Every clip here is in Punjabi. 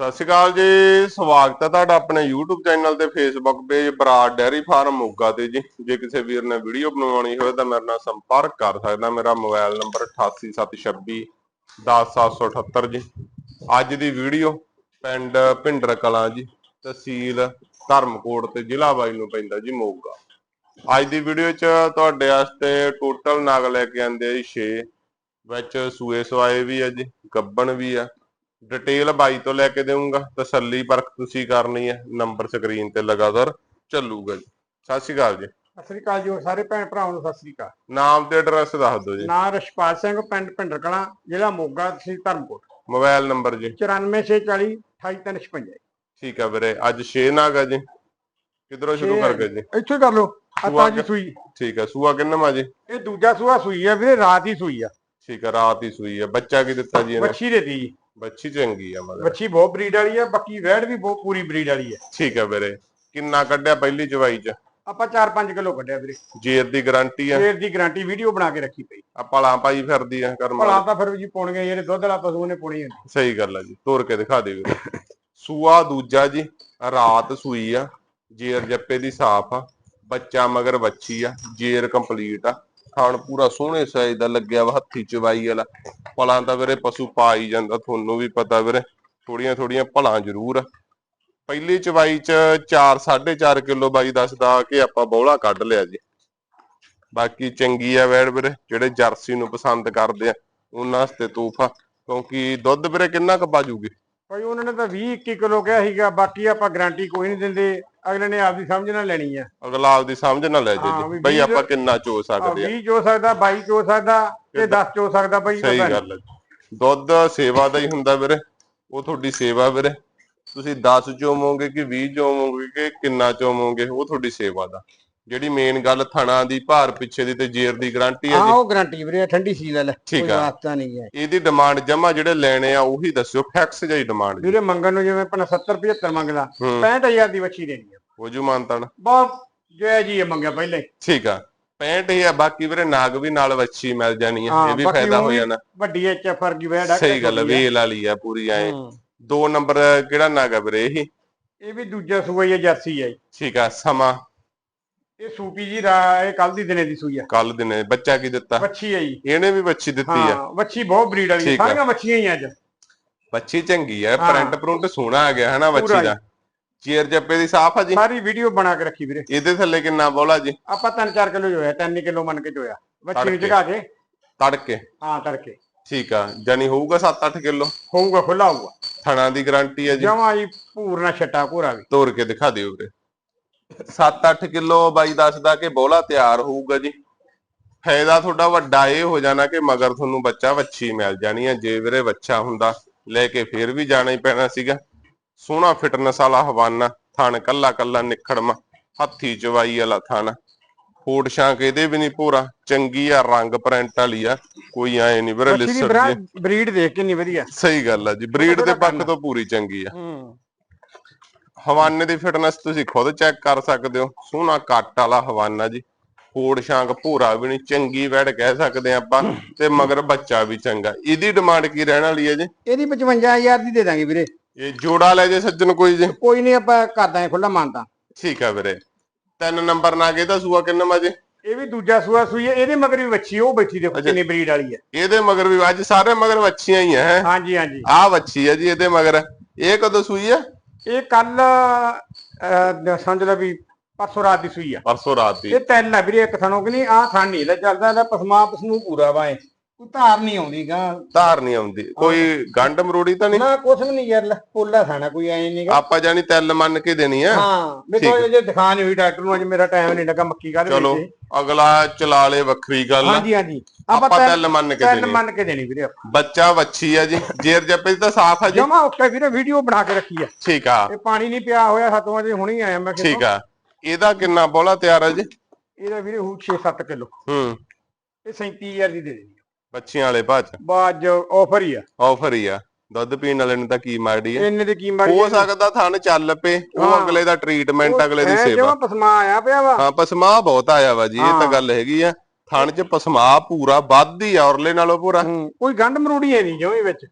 ਸਤਿ ਸ਼੍ਰੀ ਅਕਾਲ ਜੀ, ਸਵਾਗਤ ਹੈ ਤੁਹਾਡਾ ਆਪਣੇ YouTube ਚੈਨਲ ਤੇ Facebook page Brar dairy farm Moga ਤੇ ਜੀ। ਜੇ ਕਿਸੇ ਵੀਰ ਨੇ ਵੀਡੀਓ ਬਣਵਾਉਣੀ ਹੋਵੇ ਤਾਂ ਮੇਰੇ ਨਾਲ ਸੰਪਰਕ ਕਰ ਸਕਦਾ। ਮੇਰਾ ਮੋਬਾਈਲ ਨੰਬਰ 8876 10778 ਜੀ। ਅੱਜ ਦੀ ਵੀਡੀਓ ਪਿੰਡ ਭਿੰਡਰ ਕਲਾਂ ਜੀ, ਤਹਿਸੀਲ ਧਰਮਕੋਟ ਤੇ ਜ਼ਿਲ੍ਹਾ ਬਾਈ ਨੂੰ ਪੈਂਦਾ ਜੀ ਮੋਗਾ। ਅੱਜ ਦੀ ਵੀਡੀਓ 'ਚ ਤੁਹਾਡੇ ਵਾਸਤੇ ਟੋਟਲ ਨਾਗ ਲੈ ਕੇ ਆਂਦੇ ਆ ਜੀ 6 ਵਿੱਚ ਸੂਏ ਸਵਾਏ ਵੀ ਆ ਜੀ, ਗੱਬਣ ਵੀ ਆ। ਡਿਟੇਲ ਬਾਈ ਤੋਂ ਲੈ ਕੇ ਦੇਵਾਂਗਾ ਤਸੱਲੀ ਪਰਖ ਤੁਸੀਂ ਕਰਨੀ ਹੈ ਨੰਬਰ ਸਕਰੀਨ ਤੇ ਲਗਾਤਾਰ ਚੱਲੂਗਾ ਜੀ। ਸਤਿ ਸ਼੍ਰੀ ਅਕਾਲ ਜੀ। ਸਤਿ ਸ੍ਰੀ ਅਕਾਲ ਜੀ ਸਾਰੇ ਭੈਣ ਭਰਾਵਾਂ ਨੂੰ ਸਤਿ ਸ੍ਰੀ ਅਕਾਲ। ਨਾਮ ਤੇ ਐਡਰੈਸ ਦੱਸ ਦਿਓ ਜੀ। ਨਾਂ ਰਸ਼ਪਾਲ ਸਿੰਘ ਪਿੰਡ ਭਿੰਡਰ ਕਲਾਂ ਜ਼ਿਲ੍ਹਾ ਮੋਗਾ ਤਹਿਸੀਲ ਧਰਮਕੋਟ। ਮੋਬਾਈਲ ਨੰਬਰ ਜੀ। 94640 28356 ਠੀਕ ਆ ਵੀਰੇ ਅੱਜ 6 ਨਾਗ ਆ ਜੀ। ਕਿਧਰੋਂ ਸ਼ੁਰੂ ਕਰ ਗਏ ਜੀ? ਇੱਥੋਂ ਕਰ ਲਓ ਆਪਾਂ ਜੀ ਸੂਈ। ਠੀਕ ਆ ਸੂਆ ਕਿੰਨਾ ਮਾ ਜੀ? ਇਹ ਦੂਜਾ ਸੂਆ ਸੂਈ ਆ ਵੀਰੇ ਰਾਤ ਹੀ ਸੂਈ ਆ। ਠੀਕ ਆ ਰਾਤ ਹੀ ਸੂਈ ਆ। ਬੱਚਾ ਕੀ ਦਿੱਤਾ ਜੀ ਇਹਨੇ? ਵੱਛੀ ਦੇ ਦੀ ਬੱਚੀ ਚੰਗੀ ਆ ਮਗਰ। ਵੱਛੀ ਬਹੁਤ ਬਰੀਡ ਵਾਲੀ ਆ ਬਾਕੀ ਵੈੜ ਵੀ ਬਹੁਤ ਪੂਰੀ ਬਰੀਡ ਵਾਲੀ ਆ। ਠੀਕ ਆ ਵੀਰੇ। ਕਿੰਨਾ ਕੱਢਿਆ ਪਹਿਲੀ ਚਵਾਈ ਚ? ਆਪਾਂ 4-5 ਕਿਲੋ ਕੱਢਿਆ ਵੀਰੇ। ਜੇਰ ਦੀ ਗਾਰੰਟੀ ਆ। ਦੀ ਗਾਰੰਟੀ ਵੀਡੀਓ ਬਣਾ ਕੇ ਰੱਖੀ ਪਈ। ਆ ਪਲਾਂ ਪਾਈ ਫਿਰਦੀ ਆ ਕਰਮ ਭਲਾ ਤਾਂ ਫਿਰ ਜੀ ਪਾਉਣਗੇ ਜਿਹੜੇ ਦੁੱਧ ਵਾਲਾ ਪਸ਼ੂ ਨੇ ਪਾਉਣੀ ਹੁੰਦੀ ਸਹੀ ਗੱਲ ਆ ਜੀ ਤੋਰ ਕੇ ਦਿਖਾ ਦੇ ਵੀਰੇ। ਸੂਆ ਦੂਜਾ ਜੀ ਰਾਤ ਸੂਈ ਆ ਜੇਰ ਜੱਪੇ ਦੀ ਸਾਫ਼ ਆ ਬੱਚਾ ਮਗਰ ਵੱਛੀ ਆ ਜੇਰ ਕੰਪਲੀਟ ਆ। ਖਾਣ ਪੂਰਾ ਸੋਹਣੇ ਸਾਈਜ਼ ਦਾ ਲੱਗਿਆ ਵਾ ਹੱਥੀ ਚਵਾਈ ਵਾਲਾ। ਪਲਾਂ ਤਾਂ ਵੀਰੇ ਪਸ਼ੂ ਪਾ ਹੀ ਜਾਂਦਾ, ਤੁਹਾਨੂੰ ਵੀ ਪਤਾ ਵੀਰੇ, ਥੋੜੀਆਂ ਥੋੜੀਆਂ ਭਲਾਂ ਜ਼ਰੂਰ ਆ। ਪਹਿਲੀ ਚਵਾਈ ਚ 4 4.5 ਕਿਲੋ ਬਾਈ ਦੱਸਦਾ ਕਿ ਆਪਾਂ ਬੋਲਾ ਕੱਢ ਲਿਆ ਜੀ। ਬਾਕੀ ਚੰਗੀ ਆ ਵੈੜ ਵੀਰੇ, ਜਿਹੜੇ ਜਰਸੀ ਨੂੰ ਪਸੰਦ ਕਰਦੇ ਆ, ਉਹਨਾਂ ਵਾਸਤੇ ਤੋਹਫਾ, ਕਿਉਂਕਿ ਦੁੱਧ ਵੀਰੇ ਕਿੰਨਾ ਕੁ ਬਾਜੂਗੇ? ਭਾਈ ਉਹਨਾਂ ਨੇ ਤਾਂ 20 21 ਕਿਲੋ ਕਿਹਾ ਸੀਗਾ, ਬਾਕੀ ਆਪਾਂ ਗਾਰੰਟੀ ਕੋਈ ਨਹੀਂ ਦਿੰਦੇ। ਅਗਲੇ ਨੇ ਆਪਦੀ ਸਮਝ ਨਾਲ ਲੈਣੀ ਆ। ਅਗਲਾ ਆਪਦੀ ਸਮਝ ਨਾ ਲੈ ਜੇ ਬਈ ਆਪਾਂ ਕਿੰਨਾ ਚੋ ਸਕਦੇ ਆ। 20 ਚੋ ਸਕਦਾ 22 ਚੋ ਸਕਦਾ ਤੇ 10 ਚੋ ਸਕਦਾ ਭਾਈ ਸਹੀ। ਗੱਲ ਹੈ। ਦੁੱਧ ਸੇਵਾ ਦਾ ਹੀ ਹੁੰਦਾ ਵੀਰੇ। ਉਹ ਤੁਹਾਡੀ ਸੇਵਾ ਵੀਰੇ। ਤੁਸੀਂ 10 ਚੋਵੋਗੇ ਕਿ 20 ਚੋਵੋਗੇ ਕਿ ਕਿੰਨਾ ਚੋਵੋਗੇ ਉਹ ਤੁਹਾਡੀ ਸੇਵਾ ਦਾ। ਜਿਹੜੀ ਮੇਨ ਗੱਲ ਥਣਾ ਦੀ ਭਾਰ ਪਿੱਛੇ ਦੀ ਤੇ ਜੇਰ ਦੀ ਗਾਰੰਟੀ ਹੈ ਹਾਂ ਜੀ ਉਹ ਗਾਰੰਟੀ ਵੀਰੇ ਠੰਡੀ ਸੀ ਲੈ ਠੀਕ ਕੋਈ ਆ। ਵਾਸਤਾ ਨਹੀਂ ਹੈ। ਇਹਦੀ ਡਿਮਾਂਡ ਜਮਾ ਜਿਹੜੇ ਲੈਣੇ ਆ ਉਹੀ ਦੱਸਿਓ ਫਿਕਸ ਜਿਹੀ ਡਿਮਾਂਡ ਵੀਰੇ ਮੰਗਣ ਨੂੰ ਜਿਵੇਂ ਆਪਣਾ 70 75 ਮੰਗਦਾ ਹੂੰ। 65000 ਦੀ ਵੱਛੀ ਦੇਣੀ ਆ। ਹੋ ਜੂ ਮਾਨਤਨ। ਬਹੁਤ ਜੈ ਜੀ ਇਹ ਮੰਗਿਆ ਪਹਿਲੇ ਠੀਕ ਆ। 65000 ਬਾਕੀ ਵੀਰੇ ਨਾਗ ਵੀ ਨਾਲ ਵੱਛੀ ਮਿਲ ਜਾਣੀ ਆ ਹਾਂ, ਇਹ ਵੀ ਬਾਕੀ ਫਾਇਦਾ ਉਹ ਹੋ ਵੀ ਜਾਣਾ। ਵੱਡੀ ਐਚ ਐਫ ਦੀ ਵੈੜ ਆ ਸਹੀ ਗੱਲ ਆ, ਵੇਲ ਵਾਲੀ ਆ ਪੂਰੀ ਐ ਹੂੰ। ਦੋ ਨੰਬਰ ਕਿਹੜਾ ਨਾਗ ਆ ਵੀਰੇ ਇਹ? ਇਹ ਵੀ ਦੂਜਾ ਸੂਆ ਹੀ ਹੈ ਜਰਸੀ ਹੈ। ਠੀਕ ਆ ਸਮਾਂ। ਇਹ ਸੂਪੀ ਜੀ ਰਾ ਇਹ ਕੱਲ ਦੀ ਦਿਨੇ ਦੀ ਸੂਈ ਆ। ਕੱਲ ਦਿਨੇ ਬੱਚਾ ਕੀ ਦਿੱਤਾ? ਵੱਛੀ ਜੀ। ਇਹਨੇ ਵੀ ਬੱਚੀ ਦਿੱਤੀ ਆ। ਹਾਂ ਵੱਛੀ ਬਹੁਤ ਬਰੀਡ ਵਾਲੀ ਆ। ਸਾਰੀਆਂ ਵੱਛੀਆਂ ਹੀ ਅੱਜ। ਬੱਚੀ ਚੰਗੀ ਆ। ਪ੍ਰਿੰਟ ਪ੍ਰਿੰਟ ਸੋਹਣਾ ਆ ਗਿਆ ਹਨਾ ਪੂਰਾ ਦਾ? ਚੇਰ ਜੱਪੇ ਦੀ ਸਾਫ਼ ਆ ਜੀ? ਸਾਰੀ ਵੀਡੀਓ ਬਣਾ ਕੇ ਰੱਖੀ ਵੀਰੇ। ਇਹਦੇ ਥੱਲੇ ਕਿੰਨਾ ਬੋਲਾ ਜੀ? ਆਪਾਂ 3-4 ਕਿਲੋ ਜੋਇਆ 3 ਕਿਲੋ ਮੰਨ ਕੇ ਜੋਇਆ। ਵੱਛੀ ਨੂੰ। ਝਗਾ ਕੇ। ਤੜਕੇ। ਹਾਂ ਤੜਕੇ। ਠੀਕ ਆ। ਜਾਨੀ ਹੋਊਗਾ 7-8 ਕਿਲੋ? ਹੋਊਗਾ ਖੁੱਲਾ ਹੋਊਗਾ। ਥਣਾ ਦੀ ਗਾਰੰਟੀ ਆ ਜੀ। ਜਮਾ ਜੀ ਪੂਰਨਾ ਛੱਟਾ ਪੂਰਾ ਵੀ। ਤੋੜ ਕੇ ਦਿਖਾ ਦਿਓ ਵੀਰੇ। 7-8 ਕਿਲੋ ਬਾਈ ਦੱਸਦਾ ਕਿ ਬੋਲਾ ਤਿਆਰ ਹੋਊਗਾ ਜੀ। ਫਾਇਦਾ ਤੁਹਾਡਾ ਵੱਡਾ ਇਹ ਹੋ ਜਾਣਾ ਕਿ ਮਗਰ ਤੁਹਾਨੂੰ ਬੱਚਾ ਵੱਛੀ ਮਿਲ ਜਾਣੀ ਹੈ ਜੇ ਵੀਰੇ ਬੱਚਾ ਹੁੰਦਾ ਲੈ ਕੇ ਫੇਰ ਵੀ ਜਾਣਾ ਹੀ ਪੈਣਾ ਸੀਗਾ। ਸੋਹਣਾ ਫਿਟਨੈਸ ਵਾਲਾ ਹਵਾਨਾ ਥਣ ਕੱਲਾ ਕੱਲਾ ਨਿਖੜਮਾ ਹੱਥੀ ਚਵਾਈ ਵਾਲਾ ਥਣ। ਫੋਟ ਸ਼ਾਂਕ ਇਹਦੇ ਵੀ ਨਹੀਂ ਪੂਰਾ ਚੰਗੀ ਆ ਰੰਗ ਪ੍ਰਿੰਟ ਵਾਲੀ ਆ ਕੋਈ ਐ ਨਹੀਂ ਵੀਰੇ ਜੀ। ਬਰੀਡ ਦੇਖ ਕੇ ਨਹੀਂ ਵਧੀਆ। ਸਹੀ ਗੱਲ ਆ ਜੀ ਬਰੀਡ ਦੇ ਪੱਖ। ਤੋਂ ਪੂਰੀ ਚੰਗੀ ਆ। ਹੂੰ। ਹਵਾਨੇ ਦੀ ਫਿਟਨੈਸ ਤੁਸੀਂ ਖੁਦ ਚੈੱਕ ਕਰ ਸਕਦੇ ਹੋ। ਸੋਹਣਾ ਕੱਟ ਵਾਲਾ ਹਵਾਨਾ ਜੀ। ਫੋੜ ਸ਼ਾਂਕ ਭੂਰਾ ਵੀ ਨਹੀਂ ਚੰਗੀ ਵੈੜ ਕਹਿ ਸਕਦੇ ਹਾਂ ਆਪਾਂ ਤੇ ਮਗਰ ਬੱਚਾ ਵੀ ਚੰਗਾ। ਇਹਦੀ ਡਿਮਾਂਡ ਕੀ ਰਹਿਣ ਵਾਲੀ ਹੈ ਜੀ? ਇਹਦੀ 55000 ਦੀ ਦੇ ਦਾਂਗੇ ਵੀਰੇ। ਇਹ ਜੋੜਾ ਲੈ ਜੇ ਸੱਜਣ ਕੋਈ ਜੀ। ਕੋਈ ਨਹੀਂ ਆਪਾਂ ਕਰ ਦਾਂਗੇ ਖੁੱਲਾ ਮਾਨਤਾ ਠੀਕ ਆ ਵੀਰੇ। ਤਿੰਨ ਨੰਬਰ ਨਾ ਕੇ ਤਾਂ ਸੂਆ ਕਿੰਨਾ ਮਾ ਜੀ? ਇਹ ਵੀ ਦੂਜਾ ਸੂਆ ਸੂਈ ਹੈ ਇਹਦੇ ਮਗਰ ਵੀ ਵੱਛੀ ਉਹ ਬੈਠੀ ਦੇਖੋ। ਕਿੰਨੀ ਬਰੀਡ ਵਾਲੀ ਹੈ। ਇਹਦੇ ਮਗਰ ਵੀ ਅੱਜ ਸਾਰੇ ਮਗਰ ਵੱਛੀਆਂ ਹੀ ਹੈ? ਹਾਂਜੀ ਹਾਂਜੀ। ਆਹ ਵੱਛੀ ਹੈ ਜੀ ਇਹਦੇ ਮਗਰ। ਇਹ ਕਦੋਂ ਸੂਈ ਆ? ਇਹ ਕੱਲ ਸਮਝ ਲਓ ਵੀ ਪਰਸੋਂ ਰਾਤ ਦੀ ਸੂਈ ਆ। ਪਰਸੋਂ ਰਾਤ ਦੀ। ਇਹ ਤਿੰਨ ਆ ਵੀਰੇ ਇੱਕ ਥਣੋਂ ਕਿ ਨਹੀਂ ਆ ਥਣ ਨਹੀਂ ਲੈ ਚੱਲਦਾ ਇਹਦਾ ਪਸਮਾ ਪਸਮੂ ਪੂਰਾ ਵਾ ਇਹ। ਕੋਈ ਧਾਰ ਨਹੀਂ ਆਉਂਦੀ ਗਾ ਧਾਰ ਨਹੀਂ ਆਉਂਦੀ। ਕੋਈ ਗੰਡ ਮਰੋੜੀ ਤਾਂ ਨਹੀਂ? ਨਾ ਕੁਛ ਵੀ ਨਹੀਂ ਯਾਰ ਲੈ, ਪੋਲਾ ਥਾਣਾ ਕੋਈ ਐ ਨਹੀਂਗਾ ਆਪਾਂ ਜਾਨੀ ਤਿਲ ਮੰਨ ਕੇ ਦੇਣੀ ਆ। ਹਾਂ ਮੇਰੇ ਜੇ ਦਿਖਾ ਨਹੀਂ ਹੋਈ ਡਾਕਟਰ ਨੂੰ ਅੱਜ ਮੇਰਾ ਟਾਈਮ ਨਹੀਂ ਲੱਗਾ ਮੱਕੀ ਕਾਹਦੇ ਚਲੋ ਵਿੱਚ ਅਗਲਾ ਚਲਾ ਲੇ ਵੱਖਰੀ ਗੱਲ। ਆ ਹਾਂਜੀ ਹਾਂਜੀ। ਆਪਾਂ ਤਿਲ ਮੰਨ ਕੇ ਦੇਣੀ ਮੰਨ ਕੇ ਦੇਣੀ ਵੀਰੇ ਆਪਾਂ। ਬੱਚਾ ਵੱਛੀ ਆ ਜੀ। ਜੇਰ ਜੱਪੇ ਤਾਂ ਸਾਫ਼ ਆ ਜੀ। ਜਮਾ ਉੱਤੇ ਵੀਰੇ ਵੀਡੀਓ ਬਣਾ ਕੇ ਰੱਖੀ ਆ। ਠੀਕ ਆ। ਇਹ ਪਾਣੀ ਨਹੀਂ ਪਿਆ ਹੋਇਆ ਸੱਤ ਵਜੇ ਹੁਣੀ ਆਇਆ ਮੈਂ ਠੀਕ ਆ। ਇਹਦਾ ਕਿੰਨਾ ਬੋਲਾ ਤਿਆਰ ਆ ਜੀ? ਇਹਦਾ ਵੀਰੇ ਹੂ 6-7 ਕਿਲੋ। ਹੂੰ। ਇਹ 37000 ਦੀ ਦੇ ਦੇਣੀ ਬੱਚੀਆਂ ਵਾਲੇ ਭਾਜ ਬਾਜ ਆਫਰ ਹੀ ਆ। ਆਫਰ ਹੀ ਆ। ਦੁੱਧ ਪੀਣ ਵਾਲੇ ਨੂੰ ਤਾਂ ਕੀ ਮਾੜੀ ਆ? ਇੰਨੇ ਦੀ ਕੀ ਮਾਰੀ ਹੋ ਸਕਦਾ ਥਣ ਚੱਲ ਪਏ ਉਹ ਹਾਂ। ਅਗਲੇ ਦਾ ਟ੍ਰੀਟਮੈਂਟ ਅਗਲੇ ਦੀ ਸੇਵਾ। ਜਮਾ ਪਸਮਾ ਆਇਆ ਪਿਆ ਵਾ। ਹਾਂ ਪਸਮਾ ਬਹੁਤ ਆਇਆ ਵਾ ਜੀ ਇਹ ਤਾਂ ਹਾਂ। ਗੱਲ ਹੈਗੀ ਆ। ਥਣ 'ਚ ਪਸਮਾ ਪੂਰਾ ਵੱਧ ਹੀ ਆ ਔਰਲੇ ਨਾਲੋਂ ਪੂਰਾ। ਹੂੰ, ਕੋਈ ਗੰਢ ਮਰੂੜੀ ਹੈ ਨਹੀਂ ਜਮੀ ਵਿੱਚ।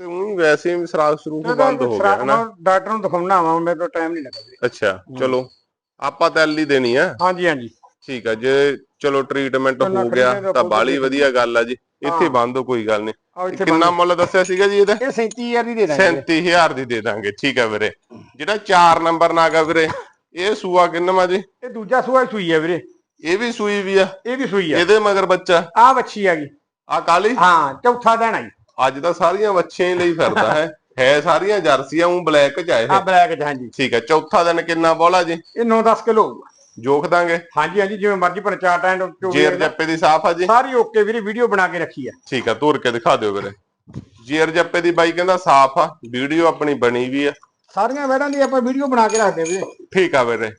ਤੇ ਉਹੀ ਵੈਸੇ ਵੀ ਸਰਾਖ ਸਰੂਖ ਬੰਦ ਹੋ ਗਿਆ ਹਨਾ? ਡਾਕਟਰ ਨੂੰ ਦਿਖਾਉਣਾ ਆਵਾਂ ਮੇਰੇ ਤੋਂ ਟਾਈਮ ਨਹੀਂ ਲੱਗਾ ਵੀਰੇ ਅੱਛਾ ਚਲੋ ਆਪਾਂ ਤਾਂ ਐਲ ਹੀ ਦੇਣੀ ਆ। ਹਾਂਜੀ ਹਾਂਜੀ। ਠੀਕ ਆ ਜੇ ਚਲੋ ਟ੍ਰੀਟਮੈਂਟ ਹੋ ਗਿਆ ਤਾਂ ਬਾਲੀ ਵਧੀਆ ਗੱਲ ਆ ਜੀ। ਇੱਥੇ ਹਾਂ। ਬੰਦ ਹੋ ਕੋਈ ਗੱਲ ਨਹੀਂ ਆ ਕਿੰਨਾ ਮੁੱਲ ਦੱਸਿਆ ਸੀਗਾ ਜੀ ਇਹਦਾ? ਇਹ 37000 ਦੀ ਦੇ ਦਾਂਗੇ 37000 ਦੀ ਦੇ ਦਾਂਗੇ ਠੀਕ ਆ ਵੀਰੇ। ਜਿਹੜਾ 4 ਨੰਬਰ ਨਾਗਾ ਵੀਰੇ ਇਹ ਸੂਆ ਕਿੰਨਵਾ ਜੀ? ਇਹ ਦੂਜਾ ਸੂਆ ਸੂਈ ਹੈ ਵੀਰੇ। ਇਹ ਵੀ ਸੂਈ ਵੀ ਆ? ਇਹ ਵੀ ਸੂਈ ਹੈ ਇਹਦੇ ਮਗਰ ਬੱਚਾ? ਆ ਵੱਛੀ ਹੈਗੀ ਆ ਕਾਲੀ? ਹਾਂ ਚੌਥਾ ਦਿਨ ਆਈ ਅੱਜ ਤਾਂ ਸਾਰੀਆਂ ਬੱਚੀਆਂ ਹੀ ਲਈ ਫਿਰਦਾ ਹੈ। ਹੈ ਸਾਰੀਆਂ ਜਰਸੀਆਂ ਉਹ ਬਲੈਕ ਚ ਆਏ ਆ ਬਲੈਕ ਚ ਹਾਂਜੀ। ਠੀਕ ਹੈ ਚੌਥਾ ਦਿਨ ਕਿੰਨਾ ਬੋਲਾ ਜੀ? ਇਹ 9-10 ਕਿਲੋ ਜੋਖ ਦਾਂਗੇ। ਹਾਂਜੀ ਹਾਂਜੀ ਜਿਵੇਂ ਮਰਜ਼ੀ ਪਰ ਚਾਰ ਟਾਈਮ ਜੇਰ ਜੱਪੇ ਦੀ ਸਾਫ਼ ਆ ਜੀ। ਸਾਰੀ ਓਕੇ ਵੀਰੇ ਵੀਡੀਓ ਬਣਾ ਕੇ ਰੱਖੀ ਆ। ਠੀਕ ਆ ਤੋਰ ਕੇ ਦਿਖਾ ਦਿਓ ਵੀਰੇ। ਜੇਰ ਜੱਪੇ ਦੀ ਬਾਈ ਕਹਿੰਦਾ ਸਾਫ਼ ਆ ਵੀਡੀਓ ਆਪਣੀ ਬਣੀ ਵੀ ਆ। ਸਾਰੀਆਂ ਵੈੜਾਂ ਦੀ ਆਪਾਂ ਵੀਡੀਓ ਬਣਾ ਕੇ ਰੱਖਦੇ ਵੀਰੇ। ਠੀਕ ਆ ਵੀਰੇ।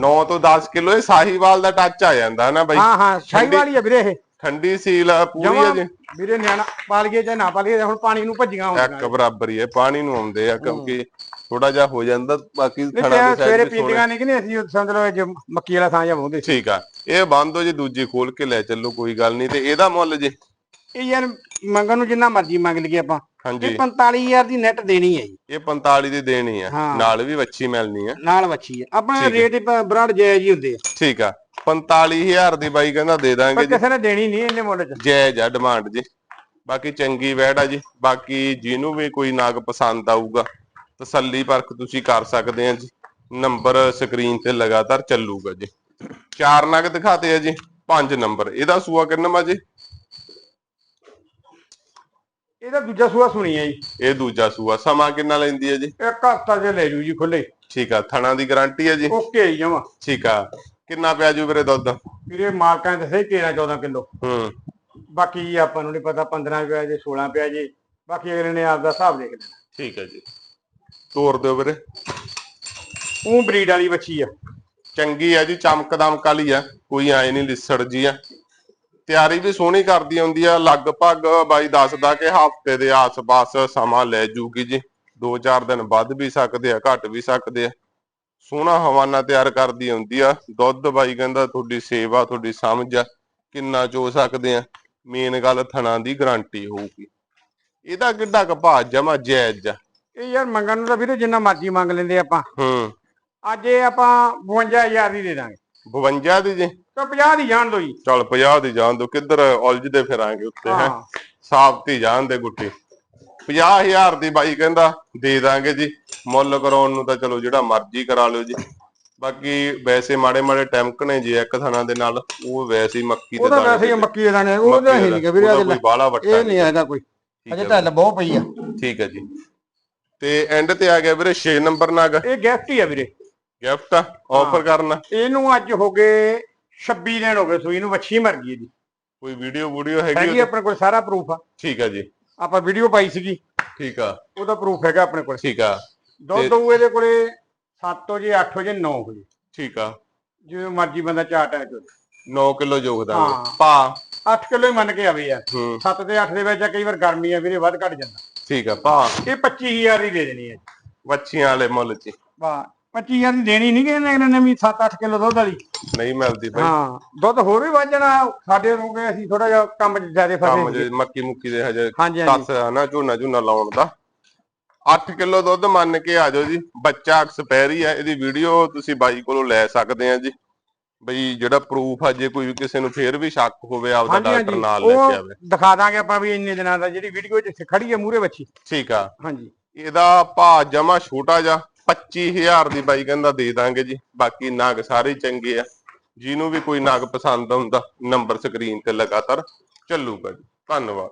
9 ਤੋਂ 10 ਕਿਲੋ ਇਹ ਸਾਹੀਵਾਲ ਦਾ ਟੱਚ ਆ ਜਾਂਦਾ ਨਾ ਬਾਈ? ਹਾਂ ਹਾਂ ਸ਼ਾਹੀ ਵਾਲੀ ਆ ਵੀਰੇ ਇਹ। ਠੰਡੀ ਸੀਲ ਆ, ਪੂਰੀ ਆ ਜੀ। ਵੀਰੇ ਨਿਆਣਾ ਪਾਲ ਗਿਆ ਜਾਂ ਨਾ ਪਾਲ ਗਿਆ ਹੁਣ ਪਾਣੀ ਨੂੰ ਭੱਜੀਆਂ ਇੱਕ ਹੁੰਦੀਆਂ ਬਰਾਬਰ ਹੀ ਹੈ ਪਾਣੀ ਨੂੰ ਆਉਂਦੇ ਆ ਕਿਉਂਕਿ ਥੋੜਾ ਜਿਹਾ ਹੋ ਜਾਂਦਾ ਬਾਕੀ ਥਣਾ ਦੇ ਸਵੇਰੇ ਸਾਈਡ ਤੇ ਪੀਂਦੀਆਂ ਨਹੀਂ ਕਿ ਨਹੀਂ ਅਸੀਂ ਸਮਝ ਲਓ ਜੇ ਮੱਕੀ ਵਾਲਾ ਥਾਂ ਜਾਂ ਵਾਉਂਦੇ ਸੀ ਠੀਕ ਆ ਇਹ ਬੰਦ ਹੋ ਜੀ ਦੂਜੀ ਖੋਲ ਕੇ ਲੈ ਚੱਲੋ ਕੋਈ ਗੱਲ ਨਹੀਂ ਤੇ ਇਹਦਾ ਮੁੱਲ ਜੀ? ਇਹ ਯਾਰ ਮੰਗਣ ਨੂੰ ਜਿੰਨਾ ਮਰਜ਼ੀ ਮੰਗ ਲਈਏ ਆਪਾਂ। ਹਾਂਜੀ। ਇਹ 45000 ਦੀ ਨੈਟ ਦੇਣੀ ਹੈ ਜੀ। ਇਹ 45 ਦੀ ਦੇਣੀ ਹਾਂ। ਨਾਲ ਵੀ ਵੱਛੀ ਮਿਲਣੀ ਆ। ਨਾਲ ਵੱਛੀ ਹੈ ਆਪਣਾ ਹੈ। ਰੇਟ ਬਰਾੜ ਜਾਇਜ਼ ਹੀ ਹੁੰਦੇ ਆ। ਠੀਕ ਆ। 45000 ਦੀ ਬਾਈ ਕਹਿੰਦਾ ਦੇ ਦਾਂਗੇ ਜੀ। ਕਿਸੇ ਨੇ ਦੇਣੀ ਨਹੀਂ ਇਹਨੇ ਮੁੱਲ ਚ। ਜਾਇਜ਼ ਆ ਡਿਮਾਂਡ ਜੀ। ਬਾਕੀ ਚੰਗੀ ਵੈੜ ਆ ਜੀ। ਬਾਕੀ ਜਿਹਨੂੰ ਵੀ ਕੋਈ ਨਾਗ ਪਸੰਦ ਆਊਗਾ। ਤਸੱਲੀ ਪਰਖ ਤੁਸੀਂ ਕਰ ਸਕਦੇ ਆ ਜੀ। ਨੰਬਰ ਸਕਰੀਨ ਤੇ ਲਗਾਤਾਰ ਚੱਲੂਗਾ ਜੀ। ਚਾਰ ਨਗ ਦਿਖਾਤੇ ਆ ਜੀ ਪੰਜ ਨੰਬਰ। ਇਹਦਾ ਸੂਆ ਕਿੰਨਾ ਜੀ? ਇਹਦਾ ਦੂਜਾ ਸੂਆ ਸੁਣੀ ਹੈ ਜੀ। ਇਹ ਦੂਜਾ ਸੂਆ। ਸਮਾਂ ਕਿੰਨਾ ਲੈਂਦੀ ਹੈ ਜੀ? ਇੱਕ ਹਫਤਾ ਜੇ ਲੈ ਜੂ ਜੀ ਖੁੱਲੇ ਠੀਕ ਆ ਥਣਾ ਦੀ ਗਾਰੰਟੀ ਹੈ ਜੀ? ਓਕੇ ਜੀ ਜਮਾ। ਠੀਕ ਆ। ਕਿੰਨਾ ਪਿਆ ਜੂ ਵੀਰੇ ਦੁੱਧ? ਵੀਰੇ ਮਾਲਕਾਂ ਨੇ ਦੱਸਿਆ 13 14 ਕਿਲੋ। ਹੂੰ। ਬਾਕੀ ਆਪਾਂ ਨੂੰ ਨਹੀਂ ਪਤਾ 15 ਪਿਆ ਜੇ 16 ਪਿਆ ਜੇ। ਬਾਕੀ ਅਗਲੇ ਨੇ ਆਪ ਦਾ ਹਿਸਾਬ ਦੇਖ ਲੈਣਾ। ਠੀਕ ਹੈ ਜੀ। ਤੋਰ ਦਿਓ ਵੀਰੇ। ਉਹ ਬਰੀਡ ਵਾਲੀ ਬੱਚੀ ਆ। ਚੰਗੀ ਆ ਜੀ, ਚਮਕ ਦਮਕ ਵਾਲੀ ਆ। ਕੋਈ ਆਏ ਨਹੀਂ ਲਿਸੜ ਜੀ ਆ। ਤਿਆਰੀ ਵੀ ਸੋਹਣੀ ਕਰਦੀ ਹੁੰਦੀ ਆ। ਲਗਭਗ ਬਾਈ ਦੱਸਦਾ ਕਿ ਹਫ਼ਤੇ ਦੇ ਆਸ-ਪਾਸ ਸਮਾਂ ਲੈ ਜੂਗੀ ਜੀ। 2-4 ਦਿਨ ਵੱਧ ਵੀ ਸਕਦੇ ਆ, ਘਟ ਵੀ ਸਕਦੇ ਆ। ਸੋਹਣਾ ਹਵਾਨਾ ਤਿਆਰ ਕਰਦੀ ਹੁੰਦੀ ਆ। ਦੁੱਧ ਬਾਈ ਕਹਿੰਦਾ ਤੁਹਾਡੀ ਸੇਵਾ, ਤੁਹਾਡੀ ਸਮਝ ਆ। ਕਿੰਨਾ ਚੋ ਸਕਦੇ ਆ। ਮੇਨ ਗੱਲ ਥਣਾ ਦੀ ਗਾਰੰਟੀ ਹੋਊਗੀ। ਇਹਦਾ ਕਿੱਡਾ ਕੁ ਭਾਅ ਜਮਾ ਜਾਇਜ਼ ਆ। ਇਹ ਯਾਰ ਮੰਗਣ ਨੂੰ ਤਾਂ ਵੀਰੇ ਜਿੰਨਾ ਮਰਜ਼ੀ ਮੰਗ ਲੈਂਦੇ ਆਪਾਂ। ਹੂੰ। ਅੱਜ ਇਹ ਆਪਾਂ 52000 ਦੀ ਦੇ ਦਾਂਗੇ। 52 ਦੀ ਜੀ? ਤਾਂ 50 ਦੀ ਜਾਣ ਦੋ ਜੀ। ਚਲ 50 ਦੀ ਜਾਣ ਦੋ ਕਿੱਧਰ ਉਲਝਦੇ ਫਿਰਾਂਗੇ ਉੱਤੇ ਹੈ? ਹਾਂ। ਸਾਫਤੀ ਜਾਣ ਦੇ ਗੁੱਟੀ। 50000 ਦੀ ਬਾਈ ਕਹਿੰਦਾ ਦੇ ਦਾਂਗੇ ਜੀ। ਮੁੱਲ ਕਰਾਉਣ ਨੂੰ ਤਾਂ ਚਲੋ ਜਿਹੜਾ ਮਰਜ਼ੀ ਕਰਾ ਲਿਓ ਜੀ। ਬਾਕੀ ਵੈਸੇ ਮਾੜੇ ਮਾੜੇ ਟੈਂਕਣੇ ਜੇ ਇੱਕ ਥਣਾ ਦੇ ਨਾਲ ਉਹ ਵੈਸੇ ਹੀ ਮੱਕੀ ਦੇ ਉਹ ਤਾਂ ਦਾਣੇ ਵੈਸੇ ਹੀ ਮੱਕੀ ਦੇ ਦਾਣੇ ਉਹ ਤਾਂ ਹੀ ਨਹੀਂ ਵੀਰੇ ਉਹਦਾ ਕੋਈ ਬਾਲਾ ਵੱਟਾ ਇਹ ਨਹੀਂ ਹੈਗਾ ਕੋਈ। ਅਜੇ ਢੱਲ ਬਹੁਤ ਪਈ ਆ। ਠੀਕ ਹੈ ਜੀ। ਤੇ ਐਂਡ ਤੇ ਆ ਗਿਆ ਵੀਰੇ 6 ਨੰਬਰ ਨਾਗ। ਇਹ ਗਿਫਟ ਹੀ ਆ ਵੀਰੇ। ਗਿਫਟ ਆਫਰ ਕਰਨਾ। ਇਹਨੂੰ ਅੱਜ ਹੋ ਗਏ 26 ਦਿਨ ਹੋ ਗਏ ਸੂਈ ਨੂੰ ਵੱਛੀ ਮਰ ਗਈ ਇਹਦੀ। ਕੋਈ ਵੀਡੀਓ ਵੀਡੀਓ ਹੈਗੀ ਹੈਗੀ? ਆਪਣੇ ਕੋਲ ਸਾਰਾ ਪ੍ਰੂਫ ਆ। ਠੀਕ ਹੈ ਜੀ। ਆਪਾਂ ਵੀਡੀਓ ਪਾਈ ਸੀਗੀ। ਠੀਕ ਆ। ਉਹਦਾ ਪ੍ਰੂਫ ਹੈਗਾ ਆਪਣੇ ਕੋਲ। ਠੀਕ ਆ। ਦੁੱਧ ਇਹਦੇ ਕੋਲੇ 7 ਵਜੇ 8 ਵਜੇ 9 ਵਜੇ ਠੀਕ ਆ। ਜਿਵੇਂ ਮਰਜ਼ੀ ਬੰਦਾ ਚਾਰ ਟਾਈਮ ਚੋਲੇ 9 ਕਿਲੋ ਯੋਗਦਾਨ। ਹਾਂ। ਪਾ। 8 ਕਿਲੋ ਹੀ ਮੰਨ ਕੇ ਆਵੇ ਯਾਰ। ਹੂੰ। 7 ਤੇ 8 ਦੇ ਵਿੱਚ ਆ, ਕਈ ਵਾਰ ਗਰਮੀ ਆ ਵੀਰੇ ਵੱਧ ਘਟ ਜਾਂਦਾ। ਠੀਕ ਆ ਪਾ ਇਹ 25000 ਦੀ ਦੇ ਦੇਣੀ ਹੈ ਵੱਛੀਆਂ ਵਾਲੇ ਮੁੱਲ 'ਚ। ਵਾਹ 25000 ਦੀ ਦੇਣੀ ਨਹੀਂ ਕਿ ਇਹਨਾਂ ਨੇ ਵੀ 7-8 ਕਿਲੋ ਦੁੱਧ ਵਾਲੀ। ਨਹੀਂ ਮਿਲਦੀ ਬਾਈ। ਹਾਂ ਦੁੱਧ ਹੋਰ ਵੀ ਵੱਧ ਜਾਣਾ ਸਾਡੇ ਨੂੰ ਕਿ ਅਸੀਂ ਥੋੜਾ ਜਿਹਾ ਕੰਮ ਜ਼ਿਆਦਾ ਕੰਮ ਫਸੇ ਜੇ ਮੱਕੀ ਮੁੱਕੀ ਦੇ ਹਜੇ ਤਸ ਆ ਨਾ ਝੋਨਾ ਝੋਨਾ ਲਾਉਣ ਦਾ। 8 ਕਿਲੋ ਦੁੱਧ ਮੰਨ ਕੇ ਆ ਜਾਓ ਜੀ ਬੱਚਾ ਐਕਸਪਾਇਰੀ ਹੈ ਇਹਦੀ ਵੀਡੀਓ ਤੁਸੀਂ ਬਾਈ ਕੋਲੋਂ ਲੈ ਸਕਦੇ ਆ ਜੀ। ਬਈ ਜਿਹੜਾ ਪ੍ਰੂਫ ਆ ਜੇ ਕੋਈ ਕਿਸੇ ਨੂੰ ਫੇਰ ਵੀ ਸ਼ੱਕ ਹੋਵੇ ਆਪਦਾ ਹਾਂਜੀ ਡਾਕਟਰ ਹਾਂਜੀ। ਨਾਲ ਲੈ ਉਹ ਕੇ ਆਵੇ। ਦਿਖਾ ਦਾਂਗੇ ਆਪਾਂ ਵੀ ਇੰਨੇ ਦਿਨਾਂ ਦਾ ਜਿਹੜੀ ਵੀਡੀਓ 'ਚ ਖੜੀ ਹੈ ਮੂਰੇ ਬੱਚੀ ਠੀਕ ਆ। ਹਾਂਜੀ। ਇਹਦਾ ਭਾਅ ਜਮਾ ਛੋਟਾ ਜਿਹਾ 25000 ਦੀ ਬਾਈ ਕਹਿੰਦਾ ਦੇ ਦਾਂਗੇ ਜੀ। ਬਾਕੀ ਨਗ ਸਾਰੇ ਹੀ ਚੰਗੇ ਆ। ਜਿਹਨੂੰ ਵੀ ਕੋਈ ਨਗ ਪਸੰਦ ਆਉਂਦਾ ਨੰਬਰ ਸਕਰੀਨ ਤੇ ਲਗਾਤਾਰ ਚੱਲੂਗਾ ਜੀ। ਧੰਨਵਾਦ।